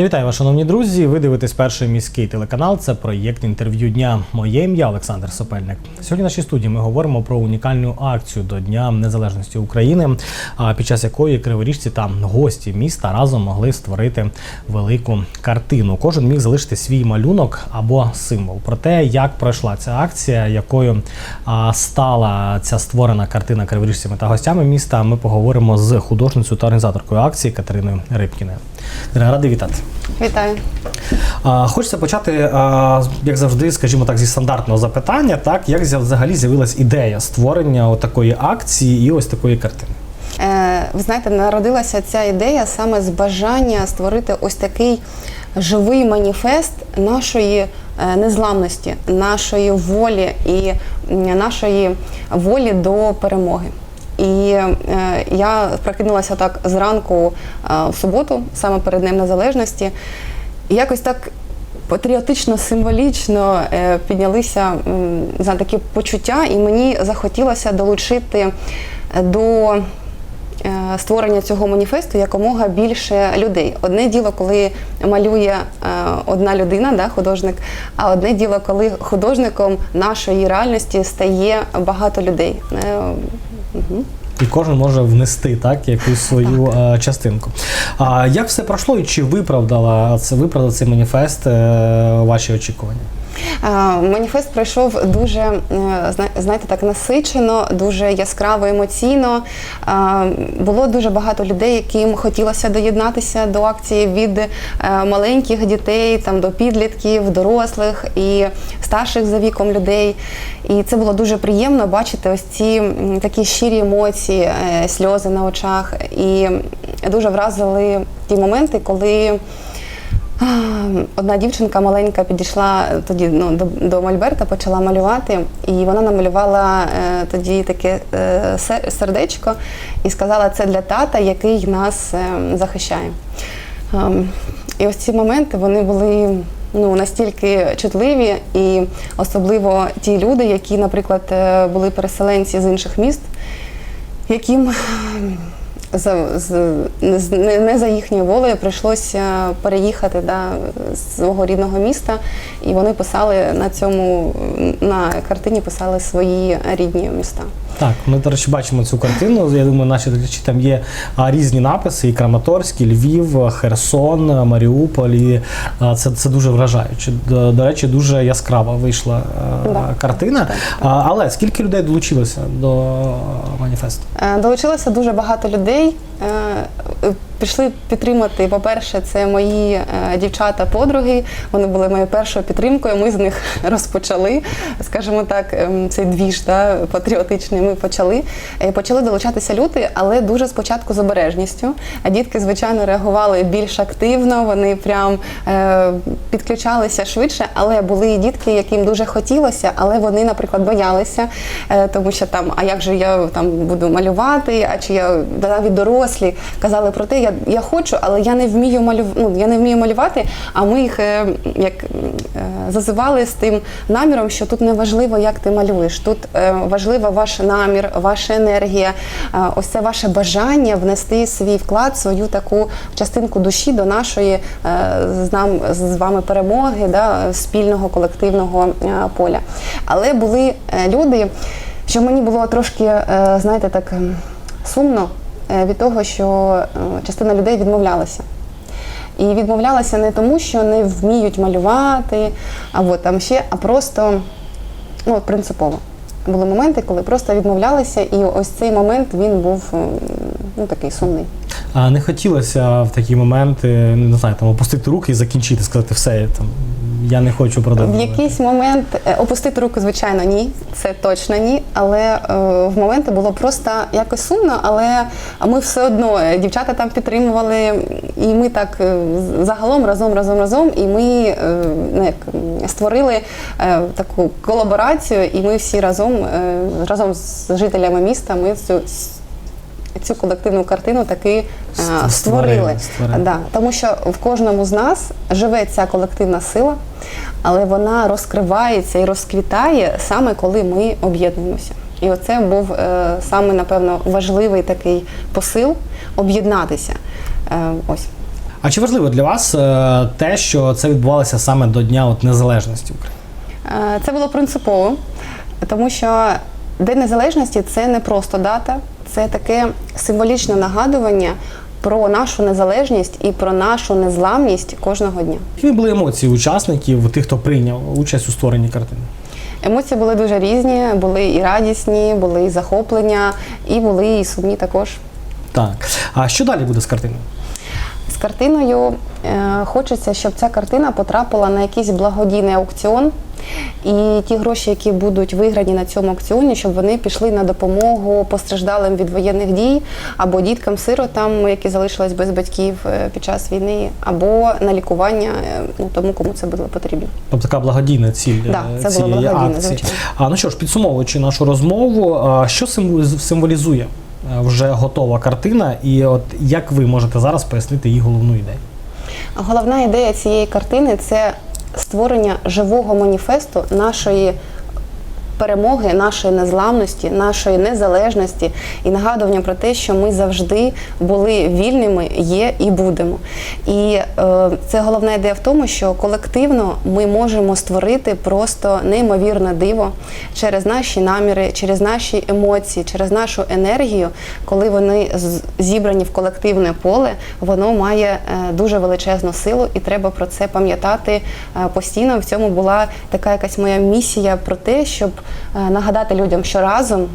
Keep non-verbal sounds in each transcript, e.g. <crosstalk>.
Я вітаю вас, шановні друзі. Ви дивитесь перший міський телеканал. Це проєкт інтерв'ю дня. Моє ім'я Олександр Сопельник. Сьогодні в нашій студії ми говоримо про унікальну акцію до Дня Незалежності України, під час якої криворіжці та гості міста разом могли створити велику картину. Кожен міг залишити свій малюнок або символ. Про те, як пройшла ця акція, якою стала ця створена картина криворіжцями та гостями міста. Ми поговоримо з художницею та організаторкою акції Катериною Рибкіною. Радий вітати. Вітаю. А, Хочеться почати, а, як завжди, скажімо так, зі стандартного запитання, так як взагалі з'явилась ідея створення такої акції і ось такої картини. Е, ви знаєте, народилася ця ідея саме з бажання створити ось такий живий маніфест нашої е, незламності, нашої волі і нашої волі до перемоги. І е, я прокинулася так зранку е, в суботу, саме перед Днем Незалежності, і якось так патріотично, символічно е, піднялися за такі почуття, і мені захотілося долучити до створення цього маніфесту якомога більше людей. Одне діло, коли малює одна людина, да, художник, а одне діло, коли художником нашої реальності стає багато людей. І кожен може внести так якусь свою е, частинку. А як все пройшло і чи виправдала це виправдав цей маніфест е, ваші очікування? Маніфест пройшов дуже е, знаєте, так насичено, дуже яскраво емоційно. Було дуже багато людей, яким хотілося доєднатися до акції від е, маленьких дітей там до підлітків, дорослих і старших за віком людей. І це було дуже приємно бачити ось ці такі щирі емоції, е, сльози на очах. І дуже вразили ті моменти, коли. Одна дівчинка маленька підійшла тоді ну, до, до Мольберта, почала малювати, і вона намалювала е, тоді таке е, сердечко і сказала, це для тата, який нас е, захищає. Ем, і ось ці моменти вони були ну, настільки чутливі, і особливо ті люди, які, наприклад, е, були переселенці з інших міст, яким за, з, з- не, не за їхньою волею прийшлося переїхати да, з свого рідного міста, і вони писали на цьому на картині писали свої рідні міста. Так, ми, до речі, бачимо цю картину. Я думаю, наші глядачі там є різні написи: і Краматорськ, і Львів, Херсон, Маріуполь. І, це, це дуже вражаюче. До, до речі, дуже яскрава вийшла Да. картина. Але скільки людей долучилося до маніфесту? Е, Долучилося дуже багато людей. Е, е, Пішли підтримати. По-перше, це мої е, дівчата-подруги. Вони були моєю першою підтримкою. Ми з них <laughs> розпочали, скажімо так, ем, цей двіж да, патріотичний. Ми почали. Е, Почали долучатися люди, але дуже спочатку з обережністю. А дітки, звичайно, реагували більш активно. Вони прям підключалися швидше, але були і дітки, яким дуже хотілося, але вони, наприклад, боялися, тому що там, а як же я там буду малювати, а чи я навіть дорослі казали про те, я, я хочу, але я не вмію малю, ну, я не вмію малювати. А ми їх е, як е, зазивали з тим наміром, що тут не важливо, як ти малюєш. Тут е, важливо ваш намір, ваша енергія, е, ось це ваше бажання внести свій вклад, свою таку частинку душі до нашої е, з нам з вами перемоги, да, спільного колективного е, поля. Але були е, люди, що мені було трошки, е, знаєте, так сумно від того, що е, частина людей відмовлялася. І відмовлялася не тому, що не вміють малювати, або там ще, а просто ну, принципово. Були моменти, коли просто відмовлялися, і ось цей момент він був ну, такий сумний. А не хотілося в такі моменти, не знаю, там опустити руки і закінчити, сказати, все, там, я не хочу В якийсь момент е, опустити руку, звичайно, ні, це точно ні. Але е, в моменти було просто якось сумно, але ми все одно е, дівчата там підтримували, і ми так загалом разом, разом, разом, і ми ну, як, створили таку колаборацію, і ми всі разом, разом з жителями міста, ми цю. Цю колективну картину таки е, створили. створили, створили. Да, тому що в кожному з нас живе ця колективна сила, але вона розкривається і розквітає саме коли ми об'єднуємося. І оце був е, саме, напевно, важливий такий посил об'єднатися. Е, ось. А чи важливо для вас е, те, що це відбувалося саме до Дня от Незалежності України? Е, Це було принципово, тому що День Незалежності це не просто дата, це таке символічне нагадування про нашу незалежність і про нашу незламність кожного дня. Які були емоції учасників, тих, хто прийняв участь у створенні картини? Емоції були дуже різні, були і радісні, були і захоплення, і були і сумні також. Так. А що далі буде з картиною? З картиною е, хочеться, щоб ця картина потрапила на якийсь благодійний аукціон. І ті гроші, які будуть виграні на цьому аукціоні, щоб вони пішли на допомогу постраждалим від воєнних дій або діткам-сиротам, які залишились без батьків е, під час війни, або на лікування е, ну, тому, кому це було потрібно. Тобто така благодійна ціль Да, е, це була цієї благодійна, акції. звичайно. А ну що ж, підсумовуючи нашу розмову, що символіз- символізує вже готова картина, і от як ви можете зараз пояснити її головну ідею? Головна ідея цієї картини це створення живого маніфесту нашої перемоги, нашої незламності, нашої незалежності і нагадування про те, що ми завжди були вільними, є і будемо. І е, це головна ідея в тому, що колективно ми можемо створити просто неймовірне диво через наші наміри, через наші емоції, через нашу енергію, коли вони зібрані в колективне поле, воно має е, дуже величезну силу, і треба про це пам'ятати е, постійно. В цьому була така якась моя місія про те, щоб нагадати людям, що разом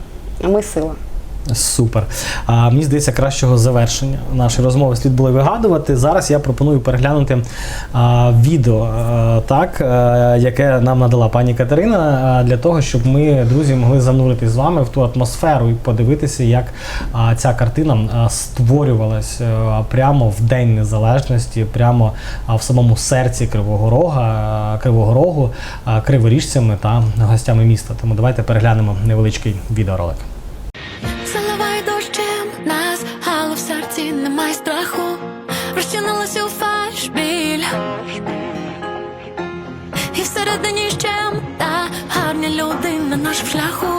ми сила. Супер. А мені здається, кращого завершення нашої розмови слід було вигадувати. Зараз я пропоную переглянути а, відео, а, так, е, яке нам надала пані Катерина, а, для того, щоб ми, друзі, могли занурити з вами в ту атмосферу і подивитися, як а, ця картина а, створювалась е, прямо в День Незалежності, прямо а, в самому серці Кривого Рога, а, Кривого Рогу, а, криворіжцями та гостями міста. Тому давайте переглянемо невеличкий відеоролик. На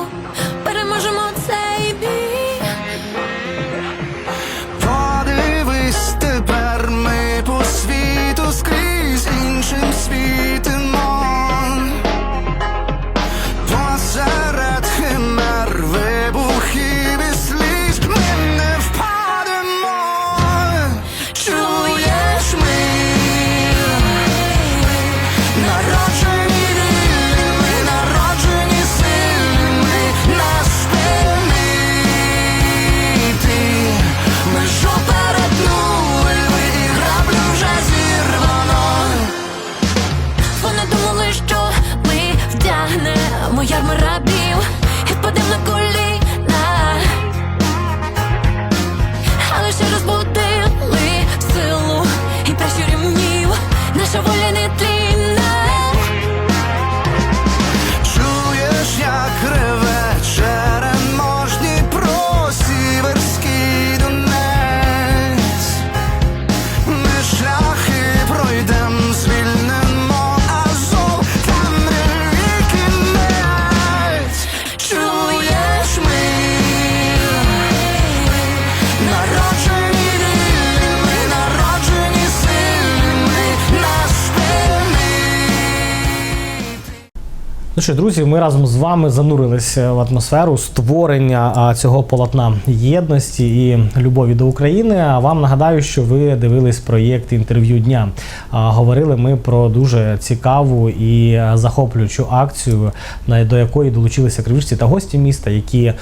Ну що, друзі, ми разом з вами занурилися в атмосферу створення цього полотна єдності і любові до України. А вам нагадаю, що ви дивились проєкт інтерв'ю дня. Говорили ми про дуже цікаву і захоплюючу акцію, до якої долучилися кривичці та гості міста, які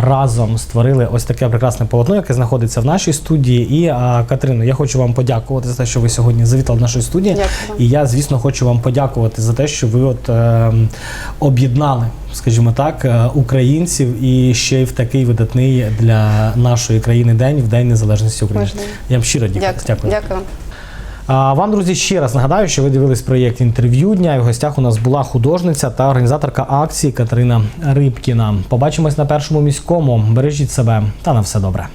разом створили ось таке прекрасне полотно, яке знаходиться в нашій студії. І а, Катерино, я хочу вам подякувати за те, що ви сьогодні завітали в нашу студію. Дякую. І я, звісно, хочу вам подякувати за те, що ви от е, об'єднали, скажімо так, е, українців і ще й в такий видатний для нашої країни день, в День Незалежності України. Важливо. Я вам щиро дякую. Дякую. Дякую. Вам, друзі, ще раз нагадаю, що ви дивились проєкт інтерв'ю дня. І в гостях у нас була художниця та організаторка акції Катерина Рибкіна. Побачимось на першому міському. Бережіть себе та на все добре.